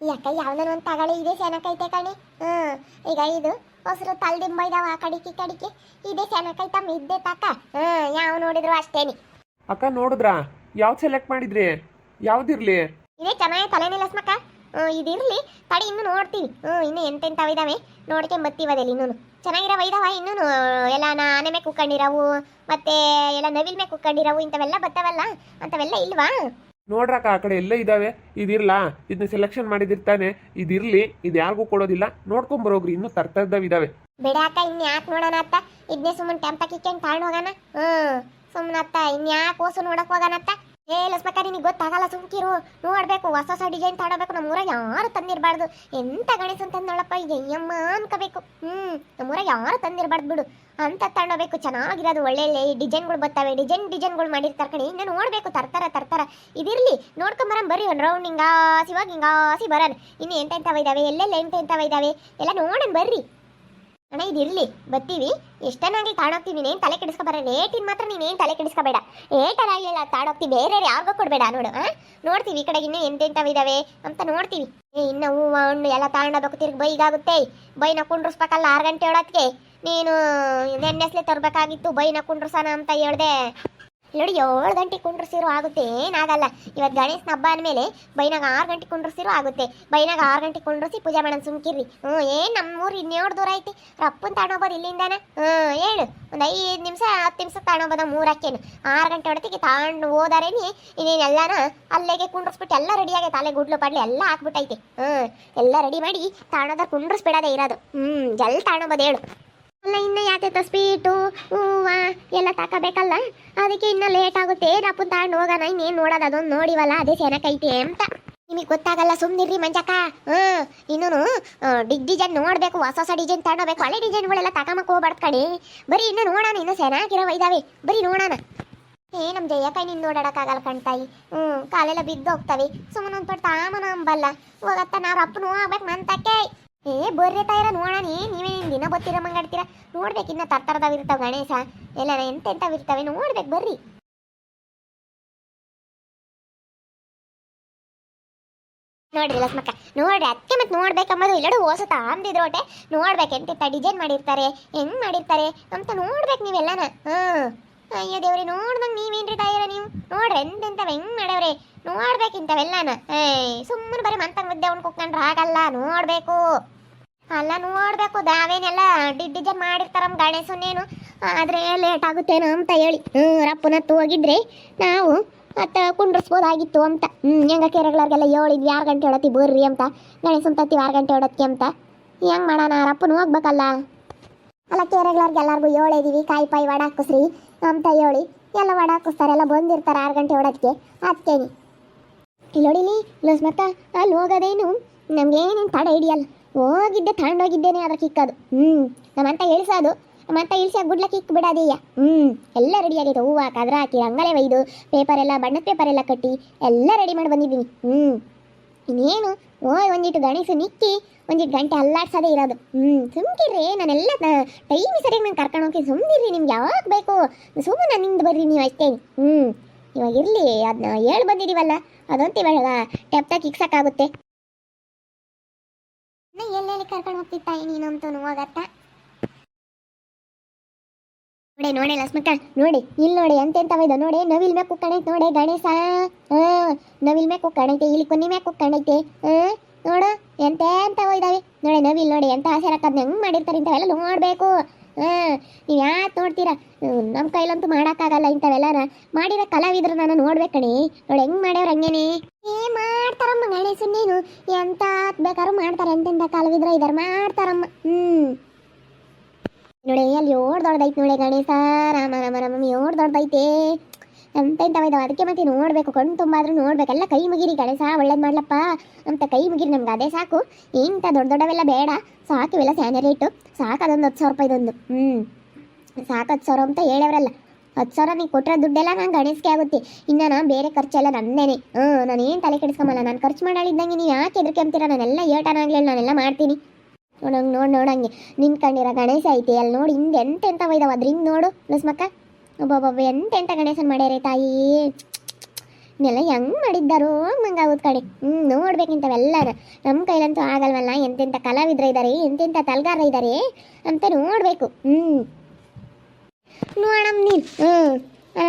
ಯಾಕ ಯಾವ್ದನ ಒಂದು ತಗಳಿ ಇದೇ ಸೆನಕೈತೆ ಕಣಿ ಹ್ಮ್ ಈಗ ಇದು ಹೊಸರು ತಲ್ದಿಂಬ ಇದಾವ ಕಡಿಕೆ ಕಡಿಕೆ. ಇದೇ ಚೆನ್ನಾಗೈತಮ್ಮ ಇದ್ದೆ ತಕ್ಕ ಹ್ಮ್ ಯಾವ ನೋಡಿದ್ರು ಅಷ್ಟೇನಿ. ಅಕ್ಕ ನೋಡಿದ್ರಾ? ಯಾವ್ದು ಸೆಲೆಕ್ಟ್ ಮಾಡಿದ್ರಿ? ಯಾವ್ದಿರ್ಲಿ ಇದೇ ಚೆನ್ನಾಗಿ ತಲೆನೇ ಲಸ್ಮಕ್ಕ ಹ್ಮ್ ಇದಿರ್ಲಿ ತಡಿ ಇನ್ನು ನೋಡ್ತೀವಿ ಹ್ಮ್ ಇನ್ನು ಎಂತೆಂಥವು ಇದಾವೆ. ನೋಡ್ಕೊಂಡ್ ಬರ್ತೀವಿ ಅದಲ್ಲಿ ಇನ್ನೂ ಚೆನ್ನಾಗಿರವ ಇದಾವ ಇನ್ನೂ ಎಲ್ಲ ಆನೆ ಮೇಲೆ ಕುಕ್ಕಂಡಿರವು ಮತ್ತೆ ಎಲ್ಲ ನವಿಲ್ ಮೇಲೆ ಕುಕ್ಕಂಡಿರವು ಇಂಥವೆಲ್ಲ ಬರ್ತಾವಲ್ಲ ಅಂತವೆಲ್ಲ ಇಲ್ವಾ? ನೋಡ್ರಕ್ಕ ಆ ಕಡೆ ಎಲ್ಲ ಇದಾವೆ ಇದಿರಲ್ಲ ಇದನ್ನ ಸೆಲೆಕ್ಷನ್ ಮಾಡಿದಿರ್ತಾನೆ ಇದಿರ್ಲಿ, ಇದು ಯಾರಿಗೂ ಕೊಡೋದಿಲ್ಲ. ನೋಡ್ಕೊಂಡ್ ಬರೋಗ್ರಿ, ಇನ್ನೂ ತರ್ತರ್ದವ್ ಇದಾವೆ. ಬೇಡ ಅಕ್ಕ, ಇನ್ ಯಾಕೆ ನೋಡೋಣ ಅತ್ತ? ಇದನ್ನೇ ಸುಮ್ಮನೆ ಟೆಂಪಕ್ಕೆ ಇಕ್ಕೊಂಡು ತಾಳ್ ಹೋಗೋಣ ಹ್ಮ್. ಸುಮ್ಮನೆ ಅತ್ತ ಇನ್ ಯಾಕೆ ಓಸು ನೋಡಕ್ ಹೋಗೋಣ ಅತ್ತ ಏ, ಲಸ್ಮಕ್ಕ, ನಿನಗೆ ಗೊತ್ತಾಗಲ್ಲ, ಸುಮ್ಕಿರು. ನೋಡ್ಬೇಕು ಹೊಸ ಹೊಸ ಡಿಸೈನ್ ತಗೊಬೇಕು ನಮ್ಮೂರಾಗ ಯಾರು ತಂದಿರಬಾರ್ದು. ಎಂತ ಗಣೇಶ ತಂದೋಳಪ್ಪ ಅಯ್ಯಮ್ಮ ಅನ್ಕೋಬೇಕು. ಹ್ಮ್ ನಮ್ಮೂರಾಗ ಯಾರು ತಂದಿರಬಾರ್ದು ಬಿಡು. ಅಂತ ತಗೊಂಡೋಗ್ಬೇಕು ಚೆನ್ನಾಗಿರೋದು ಒಳ್ಳೆ ಒಳ್ಳೆ ಡಿಸೈನ್ಗಳು ಬರ್ತಾವೆ. ಡಿಸೈನ್ ಡಿಸೈನ್ಗಳು ಮಾಡಿರ್ತಾರೆ ಕಣಿ. ಇನ್ನು ನೋಡಬೇಕು, ತರ್ತಾರ ತರ್ತಾರ. ಇದಿರಲಿ ನೋಡ್ಕೊಂಬರಂ ಬರ್ರಿ. ಒಂದು ರೌಂಡ್ ಹಿಂಗಾಸಿ, ಇವಾಗ ಹಿಂಗಾಸಿ ಬರೋಣ ಇನ್ನು ಎಂತೆಂಥವು ಇದಾವೆ? ಎಲ್ಲೆಲ್ಲ ಎಂಥವ ಇದ್ದಾವೆ ಎಲ್ಲ ನೋಡೋಣ ಬರ್ರಿ. ಅಣ್ಣ ಇದಿರಲಿ ಬರ್ತೀವಿ ಎಷ್ಟನ್ನಾಗಿ ತಾಡೋಗ್ತೀವಿ ನೀನು ತಲೆ ಕೆಡಿಸ್ಕೊಬಾರ ರೇಟಿನ ಮಾತ್ರ ನೀನೇನು ತಲೆ ಕೆಡಿಸ್ಕೊಬೇಡ ಏಟರಾಗ್ಲಿಲ್ಲ ತಾಡೋಗ್ತೀವಿ ಬೇರೆ ಯಾರಿಗೂ ಕೊಡಬೇಡ. ನೋಡು ಹಾಂ ನೋಡ್ತೀವಿ. ಈ ಕಡೆಗೆ ಇನ್ನೂ ಎಂತೆಂಥವಿದ್ದಾವೆ ಅಂತ ನೋಡ್ತೀವಿ. ಏ, ಇನ್ನು ಹೂವು, ಹಣ್ಣು ಎಲ್ಲ ತಗೊಂಡೋಗ್ಬೇಕು ತಿರ್ಗಿ ಬೈಗಾಗುತ್ತೆ ಬೈನ ಕುಂಡ್ರಿಸ್ಬೇಕಲ್ಲ ಆರು ಗಂಟೆ ಹೇಳೋದಕ್ಕೆ ನೀನು ನೆನ್ನೆಸ್ಲೆ ತರಬೇಕಾಗಿತ್ತು. ಬೈನ ಕುಂಡ್ರಸೋಣ ಅಂತ ಹೇಳ್ದೆ. ನೋಡಿ ಏಳು ಗಂಟೆ ಕುಂಡ್ರಸಿರೋ ಆಗುತ್ತೆ, ಏನಾಗಲ್ಲ. ಇವತ್ತು ಗಣೇಶನ ಹಬ್ಬ ಅಂದಮೇಲೆ ಬೈನಾಗ ಆರು ಗಂಟೆಗೆ ಕುಂಡ್ರಸಿರೋ ಆಗುತ್ತೆ. ಬೈನಾಗ ಆರು ಗಂಟೆಗೆ ಕುಂಡ್ರಸಿ ಪೂಜೆ ಮಾಡೋಣ ಸುಮ್ಕಿರ್ರಿ. ಹ್ಞೂ ಏನು ನಮ್ಮೂರು ಇನ್ನೇಳು ದೂರ ಐತಿ? ರಪ್ಪನ್ ತಾಣೋಬೋದು ಇಲ್ಲಿಂದಾನ? ಹ್ಞೂ ಹೇಳು. ಒಂದು ಐದು ನಿಮಿಷ, ಹತ್ತು ನಿಮಿಷ ತಾಣೋಬೋದ ಮೂರಕ್ಕೇನು? ಆರು ಗಂಟೆ ಹೊಡೆತಿಗೆ ತಗೊಂಡು ಹೋದಾರೇನಿ ಇನ್ನೇನೆಲ್ಲನ ಅಲ್ಲಿಗೆ ಕುಂಡ್ರಸ್ಬಿಟ್ಟು ಎಲ್ಲ ರೆಡಿ ಆಗೈತೆ ಅಲ್ಲೇ ಗುಡ್ಲು ಪಡ್ಲು ಎಲ್ಲ ಹಾಕ್ಬಿಟ್ಟೈತೆ. ಹ್ಞೂ ಎಲ್ಲ ರೆಡಿ ಮಾಡಿ ತಾಣೋದ ಕುಂಡ್ರಸ್ಬಿಡೋದೇ ಇರೋದು. ಹ್ಞೂ ಜಲ್ ತಾಣೋಬೋದು ಹೇಳು. ಅಲ್ಲ, ಇನ್ನು ಯಾಕೆ ಸ್ವೀಟು ಹೂವ ಎಲ್ಲ ತಗೋಬೇಕಲ್ಲ ಅದಕ್ಕೆ ಇನ್ನು ಲೇಟ್ ಆಗುತ್ತೆ. ರಪ್ಪನ್ ತಗೊಂಡು ಹೋಗೋಣ, ಇನ್ನೇನು ನೋಡೋದು? ಅದೊಂದು ನೋಡಿವಲ್ಲ, ಅದೇ ಸೆನಕೈತೆ ಅಂತ. ನಿಮಗೆ ಗೊತ್ತಾಗಲ್ಲ ಸುಮ್ಮನಿರ್ರಿ ಮಂಜಕ್ಕ. ಹ್ಞೂ ಇನ್ನೂ ಡಿಗ್ ಡಿಸೈನ್ ನೋಡಬೇಕು, ಹೊಸ ಹೊಸ ಡಿಸೈನ್ ತಗೊಳ್ಬೇಕು ಹಳೆ ಡಿಸೈನ್ಗಳೆಲ್ಲ ತಗೊಂಬಕ್ಕೆ ಹೋಗ್ಬಾರ್ದು ಕಣೆ. ಬರೀ ಇನ್ನು ನೋಡೋಣ, ಇನ್ನು ಸೆನಾಗಿರೋ ಇದಾವೆ. ಬರೀ ನೋಡೋಣ. ಏ ನಮ್ಮ ಜಯಕ್ಕ ನಿನ್ನ ನೋಡೋಕ್ಕಾಗಲ್ಲ ಕಣ್ತಾಯಿ. ಹ್ಞೂ, ಕಾಲೆಲ್ಲ ಬಿದ್ದು ಹೋಗ್ತವೆ ಸುಮ್ಮನೆ ಒಂದು ಪಟ್ಟು ತಾಮನ ಅಂಬಲ್ಲ. ಹೋಗತ್ತ ನಾವು ಅಪ್ಪನೂ ಹೋಗ್ಬೇಕು ನನ್ನ ಏ, ಬರ್ರಿ ತಾಯಿರ, ನೋಡೋಣ ನೀವೇ ದಿನ ಬತ್ತಿರ ಮಂಗಾಡ್ತೀರ ನೋಡ್ಬೇಕು ಇನ್ನ ತರ್ತರದವಿರ್ತಾವ ಗಣೇಶ. ಎಲ್ಲ ಎಂತ ಎಂತವಿರ್ತಾವೆ ನೋಡ್ಬೇಕು, ಬರ್ರಿ. ನೋಡ್ರಿ ಲಕ್ಷ್ಮಕ್ಕ ನೋಡ್ರಿ ಅದಕ್ಕೆ ಮತ್ತೆ ನೋಡ್ಬೇಕಂಬುದು ಇಲ್ಲಡು ಓಸತ ಅಂದಿದ್ರು ಒಟ್ಟೆ. ನೋಡ್ಬೇಕು ಎಂತೆಂತ ಡಿಸೈನ್ ಮಾಡಿರ್ತಾರೆ, ಹೆಂಗ್ ಮಾಡಿರ್ತಾರೆ ಅಂತ ನೋಡ್ಬೇಕು ನೀವೆಲ್ಲನ. ಹ್ಮ್ ಅಯ್ಯೋ ದೇವ್ರಿ, ನೋಡ್ದಂಗ್ ನೀವೇನ್ರಿ ತಾಯಿರ, ನೀವು? ನೋಡ್ರಿ ಎಂತೆಂತವ ಹೆಂಗ್ ಮಾಡವ್ರಿ ನೋಡ್ಬೇಕು ಇಂಥವೆಲ್ಲನ ಏಯ್, ಸುಮ್ಮನೆ ಬರೀ ಮಂತಂಗ್ ಮುದ್ದೆ ಕುಕ್ಕೊಂಡ್ರೆ ಆಗಲ್ಲ ನೋಡ್ಬೇಕು. ಅಲ್ಲ, ನೋಡ್ಬೇಕು, ದಾವೇನೆಲ್ಲ ಮಾಡಿರ್ತಾರಂ ಮಾಡಿರ್ತಾರಮ್ಮ ಗಣೇಶನೇನು ಆದ್ರೆ ಲೇಟ್ ಆಗುತ್ತೇನೋ ಅಂತ ಹೇಳಿ. ಹ್ಞೂ ರಪ್ಪನತ್ತು ಹೋಗಿದ್ರೆ ನಾವು ಅತ್ತ ಕುಂಡ್ರಸ್ಬೋದಾಗಿತ್ತು ಅಂತ. ಹ್ಮ್, ಹೆಂಗ ಕೆರೆಗಳವ್ರಿಗೆಲ್ಲ ಹೇಳಿದ್ವಿ ಆರು ಗಂಟೆ ಹೊಡತಿ ಬರ್ರಿ ಅಂತ. ಗಣೇಶನ್ ತತ್ತಿ ಆರು ಗಂಟೆ ಹೊಡತ್ತಿ ಅಂತ. ಹೆಂಗ್ ಮಾಡೋಣ, ರಪ್ಪನ ಹೋಗ್ಬೇಕಲ್ಲ? ಅಲ್ಲ ಕೆರೆಗಳವ್ರಿಗೆ ಎಲ್ಲರಿಗೂ ಹೇಳಿದೀವಿ ಕಾಯಿ ಪಾಯಿ ವಡ ಅಂತ ಹೇಳಿ. ಎಲ್ಲ ವಡ ಹಾಕಿಸ್ತಾರೆ, ಎಲ್ಲ ಬಂದಿರ್ತಾರೆ ಆರು ಗಂಟೆ ಹೊಡೋದಕ್ಕೆ ಅದಕ್ಕೇನಿ ಇಲ್ಲಿ ನೋಡಿಲಿ ಮತ್ತೆ ಅಲ್ಲಿ ಹೋಗೋದೇನು? ನಮಗೇನೇನು ತಡ ಹಿಡಿಯಲ್ಲ. ಹೋಗಿದ್ದೆ, ತಗೊಂಡೋಗಿದ್ದೇನೆ ಅದ್ರ ಕಿಕ್ಕದು. ಹ್ಞೂ ನಮ್ಮಂತ ಇಳಿಸೋದು ನಮ್ಮಂತ ಇಳಿಸಿ ಗುಡ್ಲ ಕಿಕ್ ಬಿಡೋದೀಯ. ಹ್ಞೂ ಎಲ್ಲ ರೆಡಿ ಆಗಿದೆ ಹೂವು ಕದ್ರ ಹಾಕಿ ಅಂಗಲೇ ಒಯ್ದು ಪೇಪರ್ ಎಲ್ಲ, ಬಣ್ಣದ ಪೇಪರ್ ಎಲ್ಲ ಕಟ್ಟಿ, ಎಲ್ಲ ರೆಡಿ ಮಾಡಿ ಬಂದಿದ್ದೀನಿ. ಹ್ಞೂ ಇನ್ನೇನು? ಓ ಒಂದಿಟ್ಟು ಗಣೇಶ ನಿಕ್ಕಿ ಒಂದಿಟ್ಟು ಗಂಟೆ ಅಲ್ಲಾಡ್ಸೋದೇ ಇರೋದು. ಹ್ಞೂ ಸುಮ್ಕಿರ್ರಿ, ನಾನೆಲ್ಲ ಟೈಮ್ ಸರಿಯಾಗಿ ನಾನು ಕರ್ಕೊಂಡು ಹೋಗಿ ಸುಮ್ಮನಿರ್ರಿ ನಿಮ್ಗೆ ಯಾವಾಗ ಬೇಕು? ಸುಮ್ಮನೆ ನಿಂದು ಬರ್ರಿ, ನೀವು ಅಷ್ಟೇ. ಹ್ಞೂ ಇವಾಗ ಇರಲಿ ಅದನ್ನ ಹೇಳಿ ಬಂದಿದ್ದೀವಲ್ಲ ಅದಂತ ಇವಾಗ ಟೆಪ್ತಾಗ ಇಕ್ಸಕ್ಕಾಗುತ್ತೆ ಎಲ್ಲೆಲ್ಲಿ ಕರ್ಕೊಂಡು ನೀನು ನೀನಂತೂ ಹೋಗತ್ತ ನೋಡಿ ನೋಡಿ ಲಕ್ಷ್ಮಕ್ಕ ನೋಡಿ ಇಲ್ಲಿ ನೋಡಿ ಎಂತೆಂತವ ಇದೆ, ನೋಡಿ, ನವಿಲ್ ಮ್ಯಾಕ್ ಕುಕ್ಕಣೈತೆ ನೋಡಿ ಗಣೇಶ. ನವಿಲ್ ಮ್ಯಾಕ್ ಕುಕ್ಕಣೈತೆ ಇಲ್ಲಿ ಕೊನ್ನಿ ಮ್ಯಾಕ್ ಕುಕ್ಕಣೈತೆ ಹಾ ನೋಡು ಎಂತೆಂತವ ಇದಾವೆ. ನೋಡಿ, ನವಿಲ್ ನೋಡಿ, ಎಂತ ಆಸೆ ಅದನ್ನ ಹೆಂಗ್ ಮಾಡಿರ್ತಾರೆ ಇಂಥವೆಲ್ಲ ನೋಡ್ಬೇಕು. ಆ, ನೀವು ಯಾಕೆ ನೋಡ್ತೀರಾ? ನಮ್ಮ ಕೈಲಂತೂ ಮಾಡೋಕ್ಕಾಗಲ್ಲ ಇಂಥವೆಲ್ಲನ ಮಾಡಿರೋ ಕಲಾವಿದ್ರು ನಾನು ನೋಡ್ಬೇಕಣಿ ನೋಡಿ, ಹೆಂಗ್ ಮಾಡ್ಯವ್ರ ಹಂಗೇನೆ. ಏ, ಮಾಡ್ತಾರಮ್ಮ ಗಣೇಶ ನೀನು. ಎಂತ ಬೇಕಾದ್ರೂ ಮಾಡ್ತಾರೆ ಎಂತೆಂತ ಕಲಾವಿದ್ರ ಇದಾರೆ, ಮಾಡ್ತಾರಮ್ಮ. ಹ್ಮ್. ನೋಡಿ, ಅಲ್ಲಿ ಓಡ್ ದೊಡ್ಡದೈತೆ ನೋಡಿ ಗಣೇಶ, ರಾಮ ರಾಮ ರಾಮ ಓಡ್ ದೊಡ್ಡದೈತೆ. ಎಂತ ಎಂತವ ಇದಾವೆ ಅದಕ್ಕೆ ಮತ್ತೆ ನೋಡ್ಬೇಕು, ಕಣ್ಣು ತುಂಬಾದ್ರೂ ನೋಡ್ಬೇಕೆಲ್ಲ ಕೈ ಮುಗಿರಿ ಗಣೇಶ, ಒಳ್ಳೇದು ಮಾಡ್ಲಪ್ಪ ಅಂತ ಕೈ ಮುಗಿರಿ ನಮ್ಗೆ. ಅದೇ ಸಾಕು. ಇಂಥ ದೊಡ್ಡ ದೊಡ್ಡವೆಲ್ಲ ಬೇಡ. ಸಾಕು, ಇವೆಲ್ಲ ಸ್ಯಾನರೇಟು ಸಾಕು, ಅದೊಂದು ಹತ್ತು ಸಾವಿರ ರೂಪಾಯಿದೊಂದು ಹ್ಞೂ ಸಾಕು, ಹತ್ತು ಸಾವಿರ ಅಂತ ಹೇಳವ್ರಲ್ಲ. ಹತ್ತು ಸಾವಿರ ನೀವು ಕೊಟ್ಟಿರೋ ದುಡ್ಡೆಲ್ಲ ನಾನು ಗಣೇಶಕ್ಕೆ ಆಗುತ್ತೆ. ಇನ್ನು ನಾನು ಬೇರೆ ಖರ್ಚೆಲ್ಲ ನಂದೇನೆ ಹ್ಞೂ ನಾನು ಏನು ತಲೆ ಕೆಡಿಸ್ಕೊಂಬಲ್ಲ. ನಾನು ಖರ್ಚು ಮಾಡಾಳಿದ್ದಂಗೆ ನೀವು ಯಾಕೆ ಹೆದರಿಕೆ ಅಂತೀರ? ನಾನೆಲ್ಲ ಏಟನಾಗ್ಲಿ ನಾನೆಲ್ಲ ಮಾಡ್ತೀನಿ. ನೋಡಂಗೆ ನೋಡಿ ನೋಡಂಗೆ ನಿಂತ್ಕೊಂಡಿರೋ ಗಣೇಶ ಐತಿ, ಅಲ್ಲಿ ನೋಡಿ ಹಿಂದೆ ಎಂತೆಂತ ಒಯ್ದಾವ ಅದ್ರ ಹಿಂಗೆ ನೋಡು ಲಸ್ಮಕ್ಕ ಒಬ್ಬೊಬ್ಬ ಎಂತ ಗಣೇಶನ್ ಮಾಡ್ಯಾರೆ ತಾಯಿ. ಇನ್ನೆಲ್ಲ ಹೆಂಗ್ ಮಾಡಿದ್ದಾರೋ ಮಂಗಾಗೋದ್ ಕಡೆ ಹ್ಮ್ ನೋಡ್ಬೇಕಿಂತವೆಲ್ಲನ ನಮ್ಮ ಕೈಲಂತೂ ಆಗಲ್ವಲ್ಲ ಎಂತೆಂಥ ಕಲಾವಿದ್ರ ಇದ್ದಾರೆ ಎಂತೆಂಥ ತಲ್ಗಾರ ಇದ್ದಾರೆ ಅಂತ ನೋಡ್ಬೇಕು. ಹ್ಮ್. ನೋಡಮ್ ನೀನ್. ಹ್ಮ್.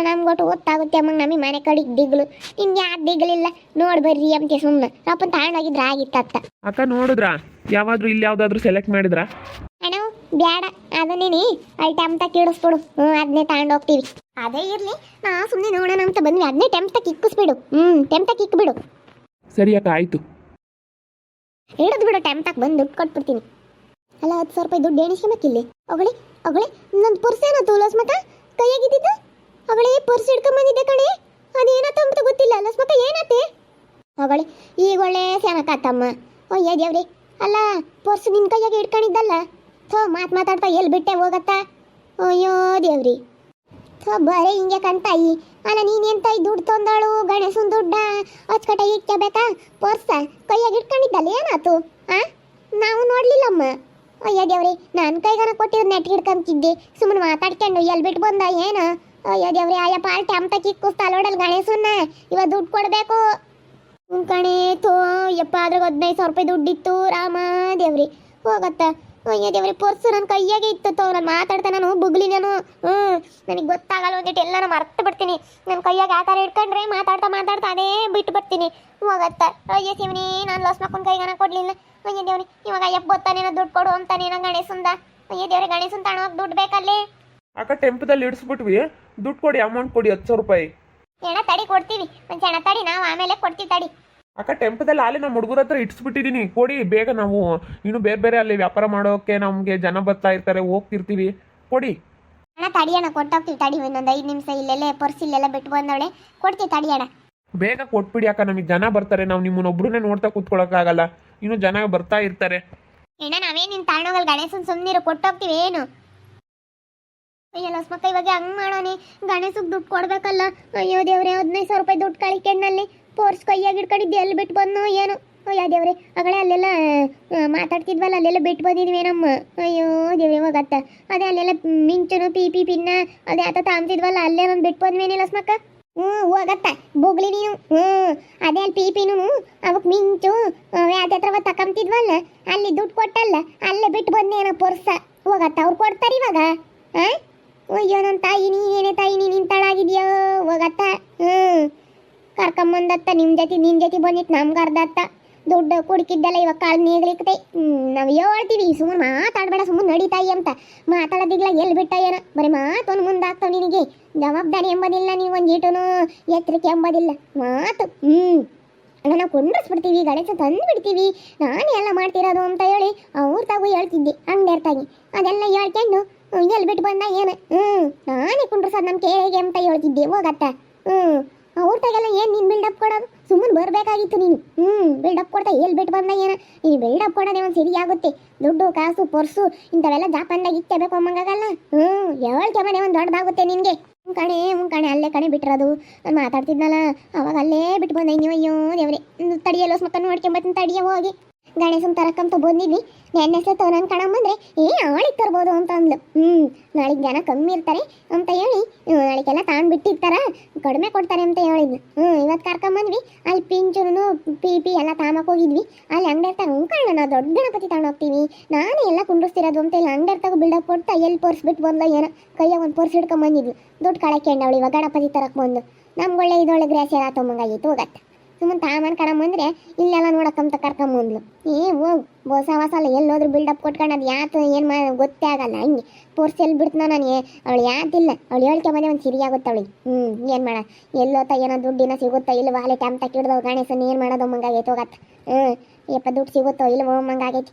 ನಮ್ಗೆ ಒಟ್ಟು ಗೊತ್ತಾಗುತ್ತೆ ಅಮ್ಮ ನಮಗೆ ಮನೆ ಕಡೆಗೆ ದಿಗ್ಲು. ನಿಮ್ಗೆ ಯಾಕೆ ದಿಗ್ಲಿಲ್ಲ? ನೋಡ್ಬರ್ರಿ ಅಂತ ಸುಮ್ಮನೆ ಅಪ್ಪನ ತಗೊಂಡೋಗಿದ್ರೆ ಆಗಿತ್ತತ್ತ ಅಕ್ಕ ನೋಡಿದ್ರಾ? ಯಾವಾದ್ರೂ ಇಲ್ಲಿ ಯಾವ್ದಾದ್ರು ಸೆಲೆಕ್ಟ್ ಮಾಡಿದ್ರಾ? ಅಣ್ಣ ಬ್ಯಾಡ. ಅದನ್ನೇನಿ ಅಲ್ಲಿ ಟೆಂಪ್ತ ಕಿಡಿಸ್ಬಿಡು ಹ್ಞೂ ಅದನ್ನೇ ತಗೊಂಡು ಹೋಗ್ತೀವಿ. ಅದೇ ಇರ್ಲಿ. ನಾ ಸುಮ್ಮನೆ ನೋಡೋಣ ಅಂತ ಬಂದ್ವಿ. ಅದನ್ನೇ ಟೆಂಪ್ತ ಕಿಕ್ಕಿಸ್ಬಿಡು. ಹ್ಞೂ ಟೆಂಪ್ತ ಕಿಕ್ಬಿಡು ಸರಿ ಅಕ್ಕ ಆಯ್ತು. ಹಿಡಿದು ಬಿಡು ಟೆಂಪ್ತಾಕ್ ಬಂದು ದುಡ್ಡು ಕೊಟ್ಬಿಡ್ತೀನಿ. ಅಲ್ಲ ಹತ್ತು ಸಾವಿರ ರೂಪಾಯಿ ದುಡ್ಡು ಎಣಿಸ್ಕೊಂಬೇಕಿಲ್ಲಿ ಅಗಳಿ ಅಗಳಿ ನನ್ನ ಪರ್ಸ್ ತೋಲಸ್ ಲಸ್ಮಕ ಕೈಯಾಗಿದ್ದಿದ್ದು? ಅವಳೆ ಪರ್ಸ್ ಹಿಡ್ಕೊಂಬಂದಿದ್ದೆ ಕಣೆ. ಅದೇನತ್ತ ಅಂತ ಗೊತ್ತಿಲ್ಲ. ಲಸ್ಮಕ ಏನತ್ತೆ ಅವಳೆ ಈಗ ಒಳ್ಳೆ ಸ್ಯಾನಕ್ಕಾತಮ್ಮ ಅಯ್ಯ ದೇವ್ರಿ. ಅಲ್ಲ, ಪರ್ಸ್ ನಿನ್ನ ಕೈಯಾಗ ಇಟ್ಕೊಂಡಿದ್ದಲ್ಲ? ಥೋ, ಮಾತು ಮಾತಾಡ್ತಾ ಎಲ್ಲಿ ಬಿಟ್ಟೆ ಹೋಗತ್ತಾ? ಅಯ್ಯೋ, ದೇವ್ರಿ. ಥೋ, ಬರೇ ಹಿಂಗೆ ಕಣ್ತಾಯಿ. ಅಲ್ಲ ನೀನೆಂತ ಎಂತ ದುಡ್ಡು ತಂದಾಳು, ಗಣೇಶನ್ ದುಡ್ಡ? ಅಚ್ಕಟ್ಟೆ ಇಟ್ಕೋಬೇಕಾ? ಪರ್ಸ ಕೈಯಾಗ ಇಟ್ಕೊಂಡಿದ್ದಲ್ಲ, ಏನಾತು? ಆ? ನಾವು ನೋಡ್ಲಿಲ್ಲಮ್ಮ. ಅಯ್ಯೋ, ದೇವ್ರಿ ನನ್ನ ಕೈಗಾನ ಕೊಟ್ಟಿದ್ದು ನೆಟ್ ಹಿಡ್ಕೊಂತಿದ್ದೆ. ಸುಮ್ಮನೆ ಮಾತಾಡ್ಕೊಂಡು ಎಲ್ಲಿ ಬಿಟ್ಟು ಬಂದ, ಏನು? ಅಯ್ಯೋ, ದೇವ್ರಿ ಆಯ ಪಾರ್ಟಿ ಅಂತ ಕಿಕ್ಕಿಸ್ತಾ ಅಲ್ಲೋಡಲ್ಲಿ ಗಣೇಶನ್ನ. ಇವಾಗ ದುಡ್ಡು ಕೊಡಬೇಕು. ಹ್ಞೂ ಕಣೆ ತೋ ಯಪ್ಪ ಅದ್ರಾಗ ಹದಿನೈದು ಸಾವಿರ ರೂಪಾಯಿ ದುಡ್ಡಿತ್ತು ರಾಮ ದೇವ್ರಿ ಹೋಗತ್ತ. ಅಯ್ಯ ದೇವ್ರಿ ಪರ್ಸು ನನ್ನ ಕೈಯಾಗೆ ಇತ್ತು ತೋ ನಾನು ಮಾತಾಡ್ತಾ ನಾನು ಬುಗ್ಲಿ ನಾನು. ಹ್ಞೂ ನನಗೆ ಗೊತ್ತಾಗಲ್ಲ ಒಂದಿಟ್ಟು ಎಲ್ಲಾನು ಮರ್ತು ಬಿಡ್ತೀನಿ. ನನ್ನ ಕೈಯಾಗೆ ಆ ಥರ ಇಟ್ಕೊಂಡ್ರೆ ಮಾತಾಡ್ತಾ ಮಾತಾಡ್ತಾ ಅದೇ ಬಿಟ್ಟು ಬರ್ತೀನಿ ಹೋಗತ್ತ. ಅಯ್ಯ ಶಿವನಿ ನಾನು ಲಾಸ್ ಮಾಡ್ಕೊಂಡು ಕೈಗಾನ ಕೊಡಲಿಲ್ಲ. ಅಯ್ಯ ದೇವ್ರಿ ಇವಾಗ ಅಯ್ಯಪ್ಪ ಗೊತ್ತಾನೇನೋ ದುಡ್ಡು ಕೊಡು ಅಂತಾನೇನೋ ಗಣೇಶಂದ. ಅಯ್ಯ ದೇವ್ರಿ ಗಣೇಶನ್ ತಣೋಗಿ ದುಡ್ಡು ಬೇಕಲ್ಲಿ? ಅಕ್ಕ ಟೆಂಪದಲ್ಲಿ ಇಡಿಸ್ಬಿಟ್ವಿ. ದುಡ್ಡು ಕೊಡಿ ಅಮೌಂಟ್ ಕೊಡಿ ಹತ್ತು ಸಾವಿರ ರೂಪಾಯಿ. ಎಣ ತಡಿ ಕೊಡ್ತೀವಿ. ಒಂದು ಚೆನ್ನ ತಡಿ ನಾವು ಆಮೇಲೆ ಕೊಡ್ತೀವಿ ತಡಿ. ಅಕ್ಕ ಟೆಂಪದಲ್ಲಿ ಅಲ್ಲೇ ನಮ್ಮ ಹುಡುಗರ ಹತ್ರ ಇಟ್ಸ್ಬಿಟ್ಟಿದ್ದೀನಿ ಕೊಡಿ ಬೇಗ ನಾವು ಇನ್ನು ಬೇರೆ ಬೇರೆ ಅಲ್ಲಿ ವ್ಯಾಪಾರ ಮಾಡೋಕೆ ನಮಗೆ ಜನ ಬರ್ತಾ ಇರ್ತಾರೆ ಹೋಗ್ತಿರ್ತೀವಿ. ಕೊಡಿ. ಅಣ್ಣ ತಡಿ ಅಣ್ಣ ಕೊಟ್ಟೋಗ್ತೀವಿ ತಡಿ ಇನ್ನೊಂದು ಐದು ನಿಮಿಷ ಇಲ್ಲೆಲ್ಲ ಪರ್ಸ್ ಇಲ್ಲೆಲ್ಲ ಬಿಟ್ಟು ಬಂದವಳೆ. ಕೊಡ್ತೀವಿ ತಡಿಯೋಣ ಬೇಗ ಕೊಟ್ಬಿಡಿ ಅಕ್ಕ ನಮಗೆ ಜನ ಬರ್ತಾರೆ ನಾವು ನಿಮ್ಮನ್ನೊಬ್ರನ್ನೇ ನೋಡ್ತಾ ಕೂತ್ಕೊಳ್ಳೋಕ್ಕಾಗಲ್ಲ ಇನ್ನು ಜನ ಬರ್ತಾ ಇರ್ತಾರೆ. ಅಣ್ಣ ನಾವೇ ನಿನ್ನ ತಾಳ್ನೋಗಲ್ ಗಣೇಶನ್ ಸುಮ್ಮನಿರು ಕೊಟ್ಟೋಗ್ತೀವಿ ಏನು? ಅಯ್ಯೋ ಲಸ್ಮಕ್ಕ ಇವಾಗ ಹಂಗ್ ಮಾಡೋಣ. ಗಣೇಶಗ್ ದುಡ್ಡು ಕೊಡ್ಬೇಕಲ್ಲ. ಅಯ್ಯೋ ದೇವ್ರೆ ಹದಿನೈದು ಸಾವಿರ ರೂಪಾಯಿ ದುಡ್ಡು ಕಳಿಕೆಣ್ಣಲ್ಲಿ. ಪೋರ್ಸ್ ಕೈಯಾಗಿ ಇಟ್ಕೊಂಡಿದ್ದೆ ಎಲ್ಲಿ ಬಿಟ್ಟು ಬಂದು ಏನು? ಅಯ್ಯೋ ದೇವ್ರೆ ಆಗಲೇ ಅಲ್ಲೆಲ್ಲ ಮಾತಾಡ್ತಿದ್ವಲ್ಲ, ಅಲ್ಲೆಲ್ಲ ಬಿಟ್ಟು ಬಂದಿದ್ವಿ ನಮ್ಮ ಅಯ್ಯೋ ದೇವ್ರೆ ಹೋಗತ್ತ ಅದೇ ಅಲ್ಲೆಲ್ಲ ಮಿಂಚುನು ಪಿ ಪಿ ಪಿನ್ನ, ಅದೇ ಆತ ತಾಮ್ತಿದ್ವಲ್ಲ ಅಲ್ಲೇ ಒಂದು ಬಿಟ್ಟು ಬಂದ್ವೇನಿಲ್ಲ ಲಸ್ಮಕ್ಕ ಹ್ಞೂ ಹೋಗತ್ತ ಬೊಗ್ಲಿ ನೀನು, ಹ್ಞೂ. ಅದೇ ಅಲ್ಲಿ ಪಿ ಪಿನು ಅವಕ್ಕೆ ಮಿಂಚು ಯಾವ್ದು ಹತ್ರ ತಕೊಂತಿದ್ವಲ್ಲ ಅಲ್ಲಿ ದುಡ್ಡು ಕೊಟ್ಟಲ್ಲ, ಅಲ್ಲೇ ಬಿಟ್ಟು ಬಂದೇನೋ ಪರ್ಸ? ಹೋಗತ್ತ ಅವ್ರು ಕೊಡ್ತಾರೆ ಇವಾಗ? ಆ? ಅಯ್ಯೋ ನನ್ನ ತಾಯಿ ನೀನೇನೇ ತಾಯಿ ನೀನು ನಿಂತಾಳಾಗಿದೆಯೋ ಹೋಗತ್ತ ಹ್ಞೂ. ಕರ್ಕೊಂಬಂದತ್ತ ನಿಮ್ಮ ಜೊತೆ ನಿನ್ನ ಜೊತೆ ಬಂದಿತ್ತು, ನಮ್ಗೆ ಅರ್ಧತ್ತ. ದುಡ್ಡು ಕುಡುಕಿದ್ದೆಲ್ಲ ಇವಾಗ ಕಾಳು ನೀಗ್ಲಿಕ್ಕತೆ ನಾವು ಹೇಳ್ತೀವಿ ಸುಮ್ಮನೆ ಮಾತಾಡಬೇಡ ಸುಮ್ಮನೆ ನಡೀತಾಯಿ ಅಂತ. ಮಾತಾಡೋದಿಲ್ಲ ಎಲ್ಲಿ ಬಿಟ್ಟ ಏನ ಬರೀ ಮಾತೊಂದು ಮುಂದಾಗ್ತಾವ ನಿನಗೆ. ಜವಾಬ್ದಾರಿ ಎಂಬುದಿಲ್ಲ ನೀವು ಒಂದು ಈಟುನು ಎತ್ತರಿಕೆ ಎಂಬುದಿಲ್ಲ. ಮಾತು ಹ್ಞೂ ನಾವು ಕೊಂಡ್ರಿಸ್ಬಿಡ್ತೀವಿ, ಗಣೇಶ ತಂದು ಬಿಡ್ತೀವಿ ನಾನೇ ಎಲ್ಲ ಮಾಡ್ತಿರೋದು ಅಂತ ಹೇಳಿ ಅವ್ರ ತಾಗೂ ಹೇಳ್ತಿದ್ದೆ ಹಂಗೇರ್ತಾಗಿ ಅದೆಲ್ಲ ಹೇಳ್ಕೊಂಡು ಎಲ್ಲಿ ಬಿಟ್ಟು ಬಂದ ಏನು? ಹ್ಞೂ ನಾನೇ ಕುಂಡ್ರಸೋದು ನಮ್ಮ ಕೇಳಿಗೆ ಅಂತ ಹೇಳ್ತಿದ್ದೆ, ಹೋಗತ್ತ. ಹ್ಞೂ ತಾಗೆಲ್ಲ ಏನು ನೀನು ಬಿಲ್ಡಪ್ ಕೊಡೋದು? ಸುಮ್ಮನೆ ಬರಬೇಕಾಗಿತ್ತು ನೀನು. ಹ್ಞೂ ಬಿಲ್ಡಪ್ ಕೊಡ್ತಾ ಎಲ್ಲಿ ಬಿಟ್ಟು ಬಂದ ಏನ? ಬಿಲ್ಡ್ ಬಿಲ್ಡಪ್ ಕೊಡೋದೇ ಒಂದು ಸರಿಯಾಗುತ್ತೆ ದುಡ್ಡು, ಕಾಸು, ಪರ್ಸು, ಇಂಥವೆಲ್ಲ ಜಾಪಾನ್ದಾಗ ಇಕ್ಕಬೇಕು ಅಮ್ಮಂಗಾಗಲ್ಲ? ಹ್ಞೂ ಹೇಳ್ಕೆ ಮನೆ ಒಂದು ದೊಡ್ಡದಾಗುತ್ತೆ ನಿನಗೆ. ಹ್ಞೂ ಕಣೆ ಹ್ಞೂ ಕಣೆ, ಅಲ್ಲೇ ಕಣೆ ಬಿಟ್ಟಿರೋದು ನಾನು ಮಾತಾಡ್ತಿದ್ನಲ್ಲ, ಅವಾಗ ಅಲ್ಲೇ ಬಿಟ್ಟು ಬಂದೆ. ನೀವು ಅಯ್ಯೋ, ದೇವ್ರೆ ತಡಿಯಲ್ಲ ಮಕ್ಕ ನೋಡ್ಕೊಂಬತ್ತೀನಿ, ತಡಿಯ ಹೋಗಿ. ಗಣೇಶನ್ ತರಕಂತ ಬಂದಿದ್ವಿ. ನೆನ್ನೆ ನನ್ನ ಕಣ ಏ ಆಳಿಗೆ ತರ್ಬೋದು ಅಂತ ಅಂದ್ಲು. ಹ್ಞೂ ನಾಳೆಗೆ ಜನ ಕಮ್ಮಿ ಇರ್ತಾರೆ ಅಂತ ಹೇಳಿ ನಾಳೆಗೆಲ್ಲ ಬಿಟ್ಟಿರ್ತಾರ, ಕಡಿಮೆ ಕೊಡ್ತಾರೆ ಅಂತ ಹೇಳಿದ್ನು ಹ್ಞೂ ಇವತ್ತು ಕರ್ಕೊಂಬಂದ್ವಿ ಅಲ್ಲಿ ಪಿಂಚುನು ಪಿ ಪಿ ಎಲ್ಲ ತಾಮಕ್ ಹೋಗಿದ್ವಿ. ಅಲ್ಲಿ ಅಂಗಡಿ ಹ್ಞೂ ನಾವು ದೊಡ್ಡ ಗಣಪತಿ ಹೋಗ್ತೀವಿ ನಾನೇ ಎಲ್ಲ ಕುಂಡ್ರಿಸ್ತಿರೋದು ಅಂತ ಇಲ್ಲಿ ಅಂಗಡಿ ಇರ್ತಾಗ ಬಿಲ್ಡಪ್ ಕೊಡ್ತಾ, ಎಲ್ಲಿ ಪರ್ಸ್ ಬಿಟ್ಟು ಬಂದ ಏನೋ, ಕೈಯಾಗ ಒಂದು ಪರ್ಸ್ ಹಿಡ್ಕೊಂಬಂದಿದ್ವಿ ದುಡ್ಡು ಕಳಕೆಂಡು ಅವಳು ಇವಾಗ ಗಣಪತಿ ತರಕ್ಕೆ ಬಂದು ನಮ್ಗೊಳ್ಳೆ ಇದೊಳ್ಳೆ ಗ್ರಾಸಿ ಎಲ್ಲ ತೊಂಬಂಗಾಗಿತ್ತು ಹೋಗತ್ತೆ. ಸುಮ್ಮನೆ ತಾಮನ್ ಕಡಂಬಂದ್ರೆ ಇಲ್ಲೆಲ್ಲ ನೋಡಕ್ಕಂತ ಕರ್ಕೊಂಬಂದ್ಲು ಏ ಹೋಗ್ ಹೊಸ ಹೊಸ ಅಲ್ಲ, ಎಲ್ಲೋದ್ರು ಬಿಲ್ಡಪ್ ಕೊಟ್ಕೊಂಡು ಅದು ಯಾತು ಏನು ಮಾ, ಗೊತ್ತೇ ಆಗಲ್ಲ ಪೋರ್ಸ್ ಎಲ್ಲಿ ಬಿಡ್ತನೋ ನಾನು ಅವಳು ಯಾತಿಲ್ಲ ಅವಳು ಹೇಳ್ಕೊಂಬಂದೆ ಒಂದು ಸಿರಿ ಆಗುತ್ತೆ ಅವಳಿಗೆ. ಹ್ಞೂ ಏನು ಮಾಡ, ಎಲ್ಲೋತ ಏನೋ ದುಡ್ಡಿನ ಸಿಗುತ್ತೋ ಇಲ್ಲ ವಾಲೆ ಟೈಮ್ ತಕ್ಕಿಡ್ದವು ಗಣೇಶನ ಏನು ಮಾಡೋದು, ಮಂಗಾಗೈತೆ ಹೋಗತ್ತೆ ಹ್ಞೂ ಯಪ್ಪ ದುಡ್ಡು ಸಿಗುತ್ತೋ ಇಲ್ವೋ, ಮಂಗಾಗೈತಿ.